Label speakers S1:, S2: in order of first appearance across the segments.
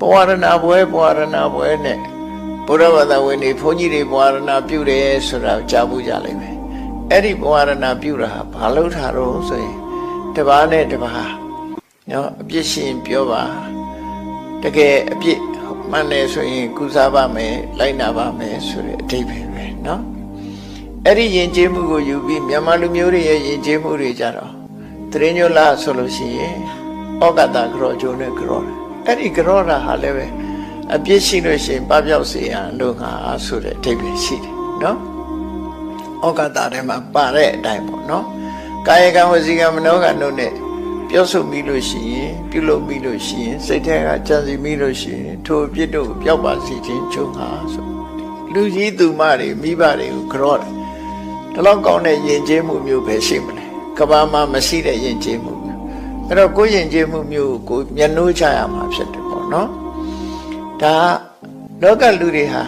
S1: ဘဝရဏပွဲဘဝရဏပွဲနဲ့ဘုရားဘာသာဝင်တွေဘုန်းကြီးတွေဘဝရဏပြုတယ်ဆိုတာကိုကြားဘူးကြလိမ့်မယ်အဲ့ဒီဘဝရဏပြုတာဟာဘာလို့ထားတော့ဆိုရင်တပားနဲ့တပားနော်အပြစ်ရှင်ပြောပါတကယ်အပြစ်မှန်တယ်ဆိုရင်ကုစားပါမယ်လိုက်နာပါမယ်ဆိုတဲ့အဓိပ္ပာယ်ပဲနော်အဲ့ဒီယဉ်ကျေးမှုကိုယူပြီးမြန်မာလူမျိုးတွေရဲ့ယဉ်ကျေးမှုတွေကြတော့တရင်ညိုလာဆိုလို့ရှိရင်ဩကတာကြောကျိုးနဲ့ကြောတယ် အဲ့ဒီကြောတာဟာလည်းပဲအပြစ်ရှိလို့ရှိရင်ပပျောက်စေရန်လို့ငါဆိုတဲ့အဓိပ္ပာယ်ရှိတယ်နော်ဩကတာထဲမှာပါတဲ့အတိုင်းပေါ့နော်ကာယကံဝစီကံမနောကံတို့နဲ့ပြောဆိုပြီးလို့ရှိရင်ပြုလုပ်ပြီးလို့ရှိရင်စိတ်ထဲကကြံစီပြီးလို့ရှိရင်ထိုအပြစ်တို့ကိုပျောက်ပါစေခြင်းချုပ်ဟာဆိုလူကြီးသူမတွေမိဘတွေကိုကြောတယ်ဒီလောက်ကောင်းတဲ့ယဉ်ကျေးမှုမျိုးပဲရှိမလဲကဘာမှာမရှိတဲ့ယဉ်ကျေးမှုမျိုး အဲ့တော့ကိုယ်ယဉ်ကျေးမှုမျိုးကိုမျက်နှိုးချရမှာဖြစ်တယ်ပေါ့နော်ဒါလောကလူတွေဟာ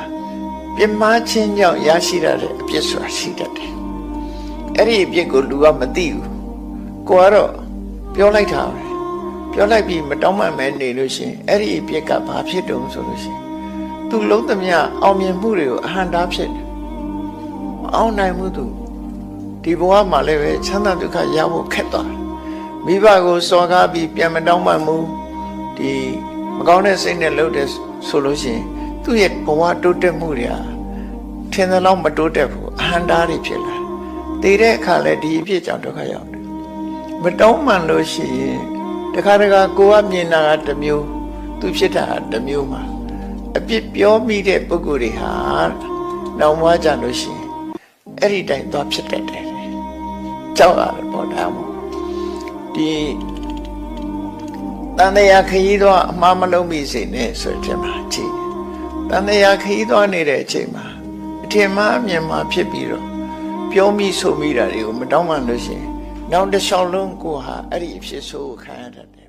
S1: ပြင်းမာခြင်းကြောင့်ရရှိရတဲ့အပြစ်ဆိုတာရှိတတ်တယ်အဲ့ဒီအပြစ်ကိုလူကမသိဘူးကိုကတော့ပြောလိုက်တာပဲပြောလိုက်ပြီးမတောင်းမှန်မဲနေလို့ရှိရင်အဲ့ဒီအပြစ်ကဘာဖြစ်တုံးဆိုလို့ရှိရင်သူလုံးသမျှအောင်မြင်မှုတွေကိုအဟံတားဖြစ်တယ်မအောင်နိုင်မှုသူဒီဘဝမှာလည်းပဲချမ်းသာဒုက္ခရဖို့ခက်သွားတယ် မိဘကိုစော်ကားပြီးပြန်မတောင်းမှန်မှုဒီမကောင်းတဲ့စိတ်နဲ့လုပ်တယ်ဆိုလို့ရှိရင်သူ့ရဲ့ဘဝတိုးတက်မှုတွေဟာထင်သလောက်မတိုးတက်ဘူးအဟံတားတွေဖြစ်လာတယ်တည်တဲ့အခါလဲဒီအဖြစ်ကြောင့်ဒုက္ခရောက်တယ်မတောင်းမှန်လို့ရှိရင်တခါတခါကိုကမြင်တာကတစ်မျိုးသူဖြစ်တာကတစ်မျိုးမှာအပြစ်ပြောမိတဲ့ပုဂ္ဂိုလ်တွေဟာနောက်မှကြလို့ရှိရင်အဲ့ဒီတိုင်းသွားဖြစ်တတ်တယ်ကြောက်ရတယ်ပေါ့ဒါမို့ ဒီတန်တရားခရီးတော့အမှားမလုံးမိစေနဲ့ဆိုတဲ့မှာကြည့်တန်တရားခရီးသွားနေတဲ့အချိန်မှာအထင်မှားအမြင်မှာဖြစ်ပြီးတော့ပြောမိဆိုမိတာတွေကိုမတောင်းမှလို့ရှိရင်နောက်တစ်လျှောက်လုံးကိုဟာအဲ့ဒီအဖြစ်ဆိုးကိုခံရတတ်တယ်